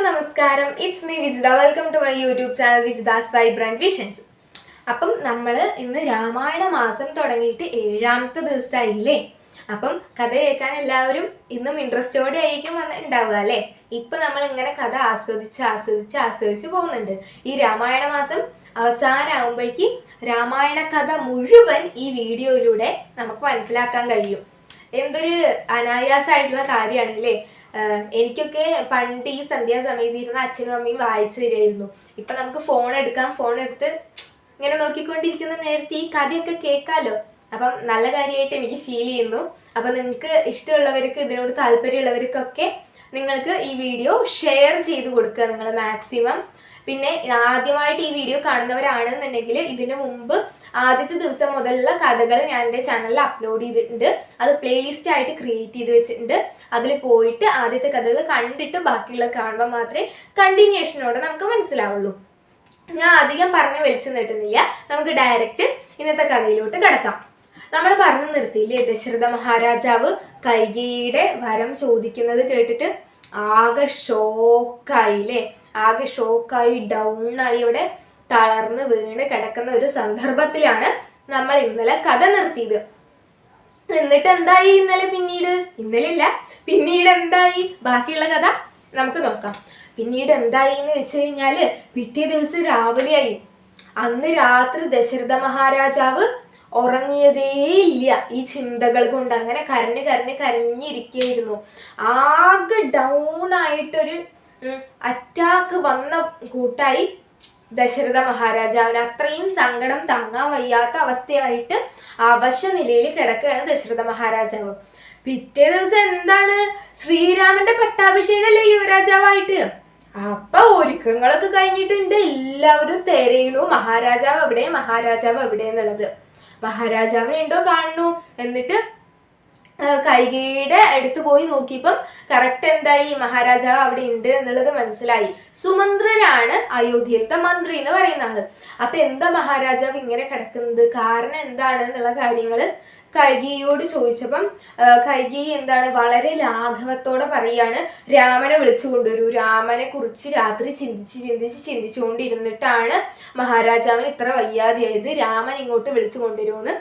എല്ലാവർക്കും നമസ്കാരം. It's me Vijitha. Welcome to my YouTube channel Vijitha's vibrant visions അപ്പം നമ്മൾ ഇന്ന് രാമായണ മാസം തുടങ്ങിയിട്ട് ഏഴാമത്തെ ദിവസമായില്ലേ? അപ്പം കഥ കേൾക്കാൻ എല്ലാവരും ഇന്നും ഇൻട്രസ്റ്റോടെ ആയിരിക്കും വന്ന് ഉണ്ടാവുക അല്ലേ? ഇപ്പൊ നമ്മൾ ഇങ്ങനെ കഥ ആസ്വദിച്ച് ആസ്വദിച്ച് ആസ്വദിച്ച് പോകുന്നുണ്ട്. ഈ രാമായണ മാസം അവസാനമാകുമ്പോഴേക്കും രാമായണ കഥ മുഴുവൻ ഈ വീഡിയോയിലൂടെ നമുക്ക് മനസ്സിലാക്കാൻ കഴിയും. എന്തൊരു അനായാസമായിട്ടുള്ള കാര്യമാണ് അല്ലേ എനിക്കൊക്കെ പണ്ട് ഈ സന്ധ്യാസമയത്ത് ഇരുന്ന് അച്ഛനും അമ്മയും വായിച്ചു തരുമായിരുന്നു. ഇപ്പൊ നമുക്ക് ഫോൺ എടുക്കാം ഫോൺ എടുത്ത് ഇങ്ങനെ നോക്കിക്കൊണ്ടിരിക്കുന്ന നേരത്തെ ഈ കഥയൊക്കെ കേൾക്കാമല്ലോ അപ്പം നല്ല കാര്യമായിട്ട് എനിക്ക് ഫീൽ ചെയ്യുന്നു. അപ്പം നിങ്ങൾക്ക് ഇഷ്ടമുള്ളവർക്ക് ഇതിനോട് താല്പര്യമുള്ളവർക്കൊക്കെ നിങ്ങൾക്ക് ഈ വീഡിയോ ഷെയർ ചെയ്ത് കൊടുക്കുക നിങ്ങൾ മാക്സിമം പിന്നെ ആദ്യമായിട്ട് ഈ വീഡിയോ കാണുന്നവരാണെന്നുണ്ടെങ്കിൽ ഇതിനു മുമ്പ് ആദ്യത്തെ ദിവസം മുതലുള്ള കഥകൾ ഞാൻ എന്റെ ചാനലിൽ അപ്ലോഡ് ചെയ്തിട്ടുണ്ട്. അത് പ്ലേലിസ്റ്റ് ആയിട്ട് ക്രിയേറ്റ് ചെയ്ത് വെച്ചിട്ടുണ്ട്. അതിൽ പോയിട്ട് ആദ്യത്തെ കഥകൾ കണ്ടിട്ട് ബാക്കിയുള്ള കാണുമ്പോൾ മാത്രമേ കണ്ടിന്യൂഷനോടെ നമുക്ക് മനസ്സിലാവുള്ളൂ. ഞാൻ അധികം പറഞ്ഞ് വലിച്ചു നീട്ടുന്നില്ല. നമുക്ക് ഡയറക്റ്റ് ഇന്നത്തെ കഥയിലോട്ട് കിടക്കാം. നമ്മൾ പറഞ്ഞു നിർത്തിയില്ലേ ദശരഥ മഹാരാജാവ് കൈകയുടെ വരം ചോദിക്കുന്നത് കേട്ടിട്ട് ആകെ ഷോക്കായി അല്ലേ ആകെ ഷോക്കായി ഡൗൺ ആയി. ഇവിടെ തളർന്ന് വീണ് കിടക്കുന്ന ഒരു സന്ദർഭത്തിലാണ് നമ്മൾ ഇന്നലെ കഥ നിർത്തിയത്. എന്നിട്ട് എന്തായി ഇന്നലെ പിന്നീട്? ഇന്നലെ ഇല്ല പിന്നീട് എന്തായി? ബാക്കിയുള്ള കഥ നമുക്ക് നോക്കാം. പിന്നീട് എന്തായി എന്ന് വെച്ച് കഴിഞ്ഞാൽ പിറ്റേ ദിവസം രാവിലെയായി. അന്ന് രാത്രി ദശരഥ മഹാരാജാവ് ഉറങ്ങിയതേ ഇല്ല. ഈ ചിന്തകൾ കൊണ്ട് അങ്ങനെ കരഞ്ഞ് കരഞ്ഞ് കരഞ്ഞിരിക്കുകയായിരുന്നു ആകെ ഡൗൺ ആയിട്ടൊരു അറ്റാക്ക് വന്ന കൂട്ടായി ദശരഥ മഹാരാജാവിന് അത്രയും സങ്കടം താങ്ങാൻ വയ്യാത്ത അവസ്ഥയായിട്ട് അവശ നിലയിൽ കിടക്കുകയാണ് ദശരഥ മഹാരാജാവ്. പിറ്റേ ദിവസം എന്താണ്? ശ്രീരാമന്റെ പട്ടാഭിഷേകല്ലേ യുവരാജാവായിട്ട്? അപ്പൊ ഒരുക്കങ്ങളൊക്കെ കഴിഞ്ഞിട്ടുണ്ട്. എല്ലാവരും തെരയണു മഹാരാജാവ് എവിടെ? മഹാരാജാവ് എവിടെ എന്നുള്ളത്. മഹാരാജാവിനെ ഉണ്ടോ കാണുന്നു. എന്നിട്ട് ആ, എടുത്തു പോയി നോക്കിയപ്പം കറക്റ്റ് എന്തായി? മഹാരാജാവ് അവിടെ ഉണ്ട് എന്നുള്ളത് മനസ്സിലായി. സുമന്ത്രരാണ് അയോധ്യത്തെ മന്ത്രി എന്ന് പറയുന്ന ആൾ. അപ്പൊ എന്താ മഹാരാജാവ് ഇങ്ങനെ കിടക്കുന്നത്? കാരണം എന്താണ് എന്നുള്ള കാര്യങ്ങൾ കൈകിയോട് ചോദിച്ചപ്പം കൈകി എന്താണ് വളരെ ലാഘവത്തോടെ പറയാണ് രാമനെ വിളിച്ചു കൊണ്ടുവരൂ രാമനെ കുറിച്ച് രാത്രി ചിന്തിച്ച് ചിന്തിച്ച് ചിന്തിച്ചുകൊണ്ടിരുന്നിട്ടാണ് മഹാരാജാവിന് ഇത്ര വയ്യാതെയായത്. രാമൻ ഇങ്ങോട്ട് വിളിച്ചു കൊണ്ടുവരുമെന്ന്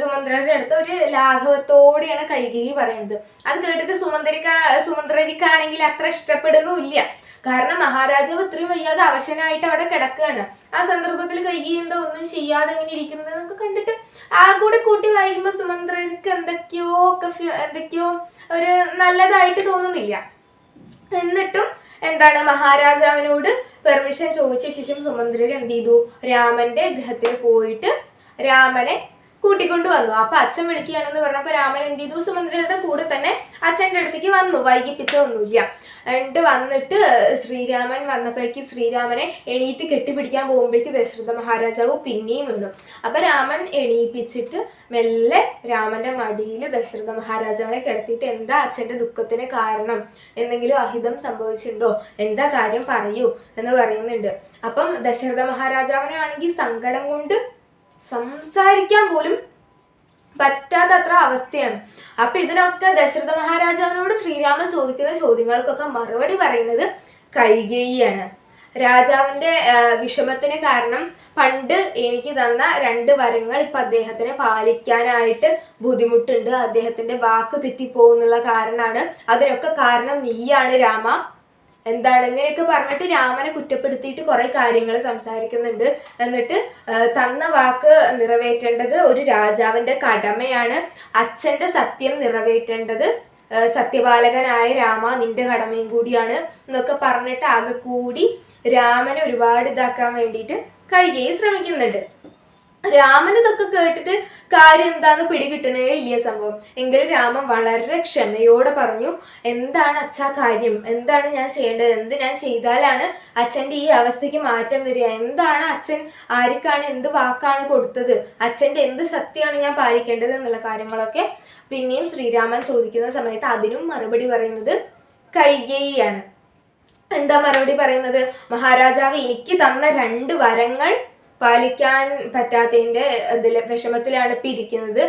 സുമന്ത്രരുടെ അടുത്ത് ഒരു ലാഘവത്തോടെയാണ് കൈകേയി പറയുന്നത്. അത് കേട്ടിട്ട് സുമന്ത്രിക്ക സുമന്ത്രരിക്കാണെങ്കിൽ അത്ര ഇഷ്ടപ്പെടുന്നുമില്ല. കാരണം മഹാരാജാവ് ഇത്രയും വയ്യാതെ അവശനായിട്ട് അവിടെ കിടക്കുകയാണ്. ആ സന്ദർഭത്തിൽ കൈ എന്തോ ഒന്നും ചെയ്യാതെ ഇങ്ങനെ ഇരിക്കുന്നത് എന്നൊക്കെ കണ്ടിട്ട് ആ കൂടെ കൂട്ടി വായിക്കുമ്പോൾ സുമന്ത്രർക്ക് എന്തൊക്കെയോ ഒക്കെ എന്തൊക്കെയോ ഒരു നല്ലതായിട്ട് തോന്നുന്നില്ല. എന്നിട്ടും എന്താണ് മഹാരാജാവിനോട് പെർമിഷൻ ചോദിച്ച ശേഷം സുമന്ത്രർ എന്ത് ചെയ്തു? രാമന്റെ ഗൃഹത്തിൽ പോയിട്ട് രാമനെ കൂട്ടിക്കൊണ്ടു വന്നു. അപ്പൊ അച്ഛൻ വിളിക്കുകയാണെന്ന് പറഞ്ഞപ്പോ രാമൻ എന്ത് ചെയ്തു? സുമന്ത്രയുടെ കൂടെ തന്നെ അച്ഛന്റെ അടുത്തേക്ക് വന്നു. വൈകിപ്പിച്ചതൊന്നുമില്ല. എന്നിട്ട് വന്നിട്ട് ശ്രീരാമൻ വന്നപ്പോഴേക്ക് ശ്രീരാമനെ എണീറ്റ് കെട്ടിപ്പിടിക്കാൻ പോകുമ്പോഴേക്ക് ദശരഥ മഹാരാജാവ് പിന്നെയും വീണു. അപ്പൊ രാമൻ എണീപ്പിച്ചിട്ട് മെല്ലെ രാമന്റെ മടിയിൽ ദശരഥ മഹാരാജാവിനെ കിടത്തിയിട്ട് എന്താ അച്ഛന്റെ ദുഃഖത്തിന് കാരണം? എന്തെങ്കിലും അഹിതം സംഭവിച്ചിട്ടുണ്ടോ? എന്താ കാര്യം? പറയൂ എന്ന് പറയുന്നുണ്ട്. അപ്പം ദശരഥ മഹാരാജാവിനാണെങ്കിൽ സങ്കടം കൊണ്ട് സംസാരിക്കാൻ പോലും പറ്റാത്തത്ര അവസ്ഥയാണ്. അപ്പൊ ഇതിനൊക്കെ ദശരഥ മഹാരാജാവിനോട് ശ്രീരാമൻ ചോദിക്കുന്ന ചോദ്യങ്ങൾക്കൊക്കെ മറുപടി പറയുന്നത് കൈകേയിയാണ്. രാജാവിന്റെ വിഷമത്തിന് കാരണം പണ്ട് എനിക്ക് തന്ന രണ്ട് വരങ്ങൾ ഇപ്പൊ അദ്ദേഹത്തിന് പാലിക്കാനായിട്ട് ബുദ്ധിമുട്ടുണ്ട്. അദ്ദേഹത്തിന്റെ വാക്ക് തെറ്റിപ്പോകുന്നുള്ള കാരണമാണ്. അതിനൊക്കെ കാരണം നീയാണ് രാമ. എന്താണ് ഇങ്ങനെയൊക്കെ പറഞ്ഞിട്ട് രാമനെ കുറ്റപ്പെടുത്തിയിട്ട് കുറെ കാര്യങ്ങൾ സംസാരിക്കുന്നുണ്ട്. എന്നിട്ട് തന്ന വാക്ക് നിറവേറ്റേണ്ടത് ഒരു രാജാവിന്റെ കടമയാണ്. അച്ഛന്റെ സത്യം നിറവേറ്റേണ്ടത് സത്യപാലകനായ രാമ നിന്റെ കടമയും കൂടിയാണ് എന്നൊക്കെ പറഞ്ഞിട്ട് ആകെ കൂടി രാമനെ ഒരുപാട് ഇതാക്കാൻ വേണ്ടിയിട്ട് കൈകേയി ശ്രമിക്കുന്നുണ്ട്. രാമൻ ഇതൊക്കെ കേട്ടിട്ട് കാര്യം എന്താന്ന് പിടികിട്ടണേ ഇല്ല സംഭവം. എങ്കിൽ രാമൻ വളരെ ക്ഷമയോടെ പറഞ്ഞു എന്താണ് അച്ഛാ കാര്യം? എന്താണ് ഞാൻ ചെയ്യേണ്ടത്? എന്ത് ഞാൻ ചെയ്താലാണ് അച്ഛന്റെ ഈ അവസ്ഥയ്ക്ക് മാറ്റം വരിക? എന്താണ് അച്ഛൻ ആർക്കാണ് എന്ത് വാക്കാണ് കൊടുത്തത്? അച്ഛന്റെ എന്ത് സത്യമാണ് ഞാൻ പാലിക്കേണ്ടത്? എന്നുള്ള കാര്യങ്ങളൊക്കെ പിന്നെയും ശ്രീരാമൻ ചോദിക്കുന്ന സമയത്ത് അതിനും മറുപടി പറയുന്നത് കൈകേയിയാണ്. എന്താ മറുപടി പറയുന്നത്? മഹാരാജാവ് എനിക്ക് തന്ന രണ്ട് വരങ്ങൾ പാലിക്കാൻ പറ്റാത്തതിന്റെ ഇതിൽ വിഷമത്തിലാണ് ഇപ്പൊ ഇരിക്കുന്നത്.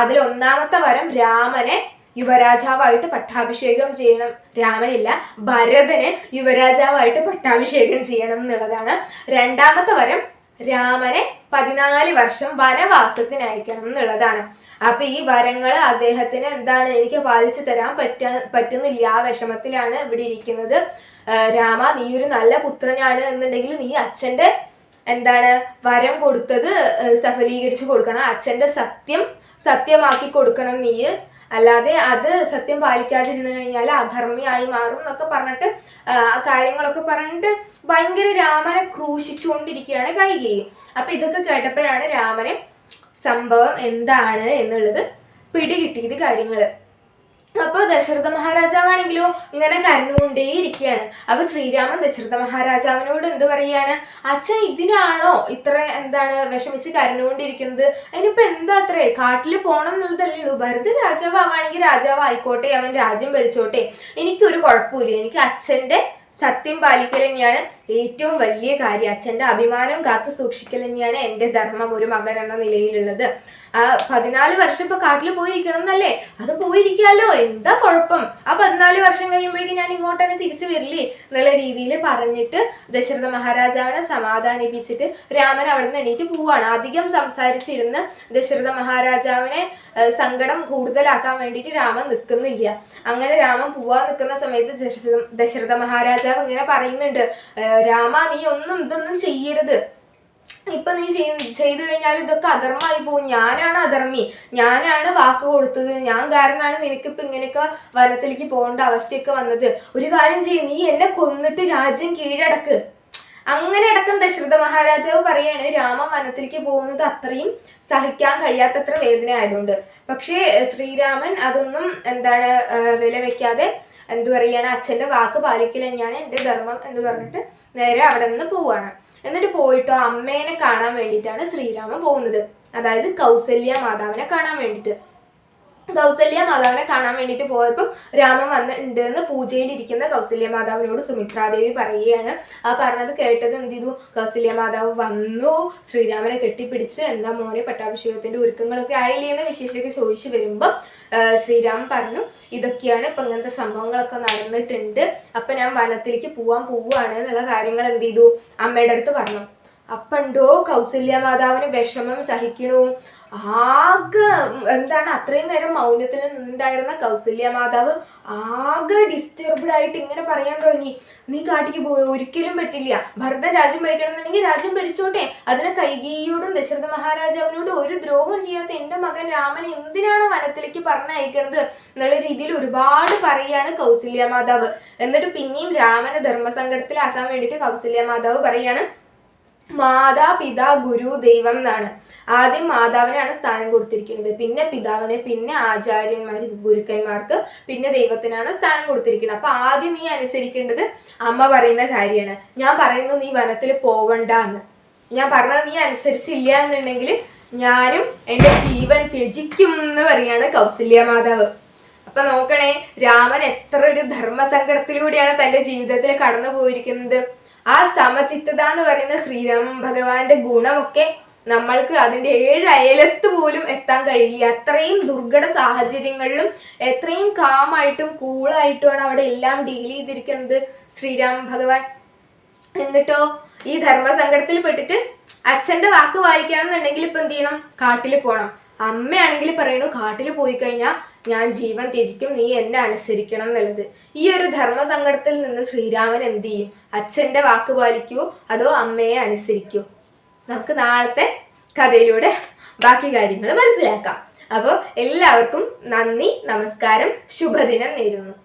അതിൽ ഒന്നാമത്തെ വരം രാമനെ യുവരാജാവായിട്ട് പട്ടാഭിഷേകം ചെയ്യണം. രാമനില്ല ഭരതന് യുവരാജാവായിട്ട് പട്ടാഭിഷേകം ചെയ്യണം എന്നുള്ളതാണ്. രണ്ടാമത്തെ വരം രാമനെ പതിനാല് വർഷം വനവാസത്തിന് അയക്കണം എന്നുള്ളതാണ്. അപ്പൊ ഈ വരങ്ങൾ അദ്ദേഹത്തിന് എന്താണ് എനിക്ക് പാലിച്ചു തരാൻ പറ്റ പറ്റുന്നില്ല. ആ വിഷമത്തിലാണ് ഇവിടെ ഇരിക്കുന്നത്. രാമ നീ ഒരു നല്ല പുത്രനാണ് എന്നുണ്ടെങ്കിൽ നീ അച്ഛന്റെ എന്താണ്? വരം കൊടുത്തത് സഫലീകരിച്ച് കൊടുക്കണം. അച്ഛന്റെ സത്യം സത്യമാക്കി കൊടുക്കണം നീ അല്ലാതെ അത് സത്യം പാലിക്കാതിരുന്നു കഴിഞ്ഞാൽ അധർമ്മിയായി മാറും എന്നൊക്കെ പറഞ്ഞിട്ട് കാര്യങ്ങളൊക്കെ പറഞ്ഞിട്ട് ഭയങ്കര രാമനെ ക്രൂശിച്ചുകൊണ്ടിരിക്കുകയാണ് കൈകേയി അപ്പൊ ഇതൊക്കെ കേട്ടപ്പോഴാണ് രാമനെ സംഭവം എന്താണ് എന്നുള്ളത് പിടികിട്ടിയത് കാര്യങ്ങൾ. അപ്പൊ ദശരഥ മഹാരാജാവാണെങ്കിലോ ഇങ്ങനെ കരഞ്ഞുകൊണ്ടേയിരിക്കുകയാണ്. അപ്പൊ ശ്രീരാമൻ ദശരഥ മഹാരാജാവിനോട് എന്ത് പറയാണ്? അച്ഛൻ ഇതിനാണോ ഇത്ര എന്താണ് വിഷമിച്ച് കരഞ്ഞുകൊണ്ടിരിക്കുന്നത്? അതിനിപ്പോ എന്താ അത്രേ? കാട്ടിൽ പോകണം എന്നുള്ളതല്ലേ ഉള്ളൂ. ഭരത് രാജാവ് ആവാണെങ്കിൽ രാജാവ് ആയിക്കോട്ടെ അവൻ രാജ്യം ഭരിച്ചോട്ടെ. എനിക്കൊരു കുഴപ്പമില്ല എനിക്ക് അച്ഛന്റെ സത്യം പാലിക്കൽ തന്നെയാണ്. ഏറ്റവും വലിയ കാര്യം അച്ഛന്റെ അഭിമാനം കാത്തു സൂക്ഷിക്കൽ തന്നെയാണ് എന്റെ ധർമ്മം ഒരു മകൻ എന്ന നിലയിലുള്ളത്. ആ പതിനാല് വർഷം ഇപ്പൊ കാട്ടിൽ പോയിരിക്കണം എന്നല്ലേ? അത് പോയിരിക്കാലോ? എന്താ കുഴപ്പം? ആ പതിനാല് വർഷം കഴിയുമ്പോഴേക്കും ഞാൻ ഇങ്ങോട്ട് തന്നെ തിരിച്ചു വരില്ലേ? എന്നുള്ള രീതിയിൽ പറഞ്ഞിട്ട് ദശരഥ മഹാരാജാവിനെ സമാധാനിപ്പിച്ചിട്ട് രാമൻ അവിടെ നിന്ന് എണീറ്റ് പോവാണ് അധികം സംസാരിച്ചിരുന്ന് ദശരഥ മഹാരാജാവിനെ സങ്കടം കൂടുതലാക്കാൻ വേണ്ടിയിട്ട് രാമൻ നിൽക്കുന്നില്ല അങ്ങനെ രാമൻ പോവാൻ നിൽക്കുന്ന സമയത്ത് ദശരഥ ദശരഥ മഹാരാജാവ് ഇങ്ങനെ പറയുന്നുണ്ട്. രാമ നീ ഒന്നും ഇതൊന്നും ചെയ്യരുത്. ഇപ്പൊ നീ ചെയ്- ചെയ്തു കഴിഞ്ഞാൽ ഇതൊക്കെ അധർമ്മമായി പോകും. ഞാനാണ് അധർമ്മി. ഞാനാണ് വാക്ക് കൊടുത്തത്. ഞാൻ കാരണമാണ് നിനക്കിപ്പോ ഇങ്ങനെയൊക്കെ വനത്തിലേക്ക് പോകേണ്ട അവസ്ഥയൊക്കെ വന്നത്. ഒരു കാര്യം ചെയ്യും. നീ എന്നെ കൊന്നിട്ട് രാജ്യം കീഴടക്ക്. അങ്ങനെ അടക്കം ദശരഥ മഹാരാജാവ് പറയാണ് രാമ വനത്തിലേക്ക് പോകുന്നത് അത്രയും സഹിക്കാൻ കഴിയാത്തത്ര വേദന ആയതുകൊണ്ട്. പക്ഷേ ശ്രീരാമൻ അതൊന്നും എന്താണ് വില വെക്കാതെ എന്ത് പറയാണ് അച്ഛന്റെ വാക്ക് പാലിക്കൽ തന്നെയാണ് എന്റെ ധർമ്മം എന്ന് പറഞ്ഞിട്ട് നേരെ അവിടെ നിന്ന് പോവാണ്. എന്നിട്ട് പോയിട്ടോ അമ്മേനെ കാണാൻ വേണ്ടിയിട്ടാണ് ശ്രീരാമൻ പോകുന്നത്. അതായത് കൗസല്യ മാതാവിനെ കാണാൻ വേണ്ടിയിട്ട്. കൗസല്യ മാതാവിനെ കാണാൻ വേണ്ടിയിട്ട് പോയപ്പോൾ രാമൻ വന്നിട്ടുണ്ട് എന്ന് പൂജയിലിരിക്കുന്ന കൗസല്യ മാതാവിനോട് സുമിത്രാദേവി പറയുകയാണ്. ആ പറഞ്ഞത് കേട്ടത് എന്ത് ചെയ്തു? കൗസല്യ മാതാവ് വന്നു ശ്രീരാമനെ കെട്ടിപ്പിടിച്ച്. എന്താ മോനെ പട്ടാഭിഷേകത്തിന്റെ ഒരുക്കങ്ങളൊക്കെ ആയില്ലേ എന്ന് വിശേഷമൊക്കെ ചോദിച്ചു വരുമ്പോൾ ശ്രീരാമൻ പറഞ്ഞു ഇതൊക്കെയാണ് ഇപ്പൊ ഇങ്ങനത്തെ സംഭവങ്ങളൊക്കെ നടന്നിട്ടുണ്ട്. അപ്പൊ ഞാൻ വനത്തിലേക്ക് പോവാൻ പോവുകയാണ് എന്നുള്ള കാര്യങ്ങൾ എന്ത് ചെയ്തു? അമ്മയുടെ അടുത്ത് പറഞ്ഞു. അപ്പണ്ടോ കൗസല്യ മാതാവിന് വിഷമം സഹിക്കണു. ആകെ എന്താണ് അത്രയും നേരം മൗനത്തിൽ നിന്നുണ്ടായിരുന്ന കൗസല്യ മാതാവ് ആകെ ഡിസ്റ്റർബ്ഡ് ആയിട്ട് ഇങ്ങനെ പറയാൻ തുടങ്ങി. നീ കാട്ടിക്ക് പോയി ഒരിക്കലും പറ്റില്ല. ഭരതൻ രാജ്യം ഭരിക്കണം എന്നുണ്ടെങ്കിൽ രാജ്യം ഭരിച്ചോട്ടെ. അതിനെ കൈകേയിയോടും ദശരഥ മഹാരാജാവിനോടും ഒരു ദ്രോഹം ചെയ്യാത്ത എന്റെ മകൻ രാമൻ എന്തിനാണ് വനത്തിലേക്ക് പറഞ്ഞയക്കണത്? എന്നുള്ള രീതിയിൽ ഒരുപാട് പറയാണ് കൗസല്യ മാതാവ്. എന്നിട്ട് പിന്നെയും രാമനെ ധർമ്മസങ്കടത്തിലാക്കാൻ വേണ്ടിയിട്ട് കൗസല്യ മാതാവ് പറയാണ് മാതാ പിതാ ഗുരു ദൈവം എന്നാണ്. ആദ്യം മാതാവിനാണ് സ്ഥാനം കൊടുത്തിരിക്കുന്നത്. പിന്നെ പിതാവിന് പിന്നെ ആചാര്യന്മാർ ഗുരുക്കന്മാർക്ക് പിന്നെ ദൈവത്തിനാണ് സ്ഥാനം കൊടുത്തിരിക്കുന്നത്. അപ്പൊ ആദ്യം നീ അനുസരിക്കേണ്ടത് അമ്മ പറയുന്ന കാര്യമാണ്. ഞാൻ പറയുന്നത് നീ വനത്തിൽ പോവണ്ട എന്ന്. ഞാൻ പറഞ്ഞത് നീ അനുസരിച്ചില്ല എന്നുണ്ടെങ്കിൽ ഞാനും എന്റെ ജീവൻ ത്യജിക്കും എന്ന് പറയാണ് കൗസല്യ മാതാവ്. അപ്പൊ നോക്കണേ രാമൻ എത്ര ഒരു ധർമ്മസങ്കടത്തിലൂടെയാണ് തന്റെ ജീവിതത്തിൽ കടന്നു പോയിരിക്കുന്നത് ആ സമചിത്തത എന്ന് പറയുന്ന ശ്രീരാമൻ ഭഗവാന്റെ ഗുണമൊക്കെ നമ്മൾക്ക് അതിന്റെ ഏഴ് അയലത്ത് പോലും എത്താൻ കഴിയില്ല. അത്രയും ദുർഘട സാഹചര്യങ്ങളിലും എത്രയും കാമായിട്ടും കൂളായിട്ടുമാണ് അവിടെ എല്ലാം ഡീൽ ചെയ്തിരിക്കുന്നത് ശ്രീരാമ ഭഗവാൻ. എന്നിട്ടോ ഈ ധർമ്മസങ്കടത്തിൽ പെട്ടിട്ട് അച്ഛന്റെ വാക്ക് വായിക്കണം എന്നുണ്ടെങ്കിൽ ഇപ്പൊ എന്ത് ചെയ്യണം? കാട്ടിൽ പോകണം അമ്മയാണെങ്കിൽ പറയണു കാട്ടിൽ പോയി കഴിഞ്ഞാൽ ഞാൻ ജീവൻ ത്യജിക്കും നീ എന്നെ അനുസരിക്കണം എന്നുള്ളത്. ഈ ഒരു ധർമ്മസങ്കടത്തിൽ നിന്ന് ശ്രീരാമൻ എന്ത് ചെയ്യും? അച്ഛന്റെ വാക്ക് പാലിക്കൂ അതോ അമ്മയെ അനുസരിക്കൂ? നമുക്ക് നാളത്തെ കഥയിലൂടെ ബാക്കി കാര്യങ്ങൾ മനസ്സിലാക്കാം. അപ്പോൾ എല്ലാവർക്കും നന്ദി നമസ്കാരം ശുഭദിനം നേരുന്നു.